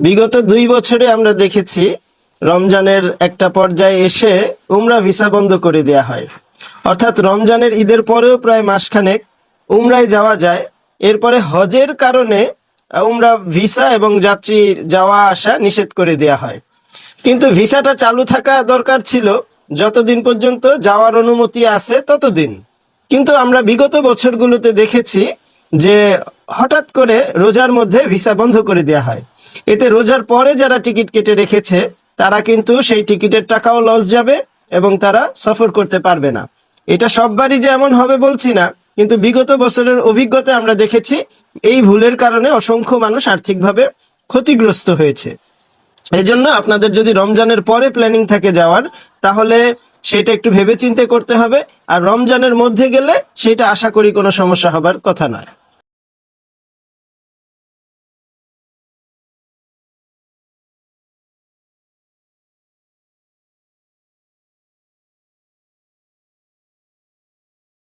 বিগত দুই বছরে আমরা দেখেছি রমজানের একটা পর্যায়ে এসে উমরা ভিসা বন্ধ করে দেয়া হয়। অর্থাৎ রমজানের ঈদের পরেও প্রায় মাসখানেক উমরায় যাওয়া যায়। এরপরে হজের কারণে উমরা ভিসা এবং যাত্রী যাওয়া আসা নিষেধ করে দেয়া হয়। কিন্তু ভিসাটা চালু থাকা দরকার ছিল। যতদিন পর্যন্ত যাওয়ার অনুমতি আছে ততদিন। কিন্তু আমরা বিগত বছরগুলোতে দেখেছি যে হঠাৎ করে রোজার মধ্যে ভিসা বন্ধ করে দেওয়া হয়। এতে রোজার পরে যারা টিকিট কেটে রেখেছে, তারা কিন্তু সেই টিকিটের টাকাও লস যাবে এবং তারা সফর করতে পারবে না। এটা সববারই যে এমন হবে বলছি না, কিন্তু বিগত বছরের অভিজ্ঞতা আমরা দেখেছি, এই ভুলের কারণে অসংখ্য মানুষ আর্থিকভাবে ক্ষতিগ্রস্ত হয়েছে। এই জন্য আপনাদের যদি রমজানের পরে প্ল্যানিং থাকে যাওয়ার, তাহলে সেটা একটু ভেবেচিন্তে করতে হবে, আর রমজানের মধ্যে গেলে সেটা আশা করি কোনো সমস্যা হবার কথা নয়।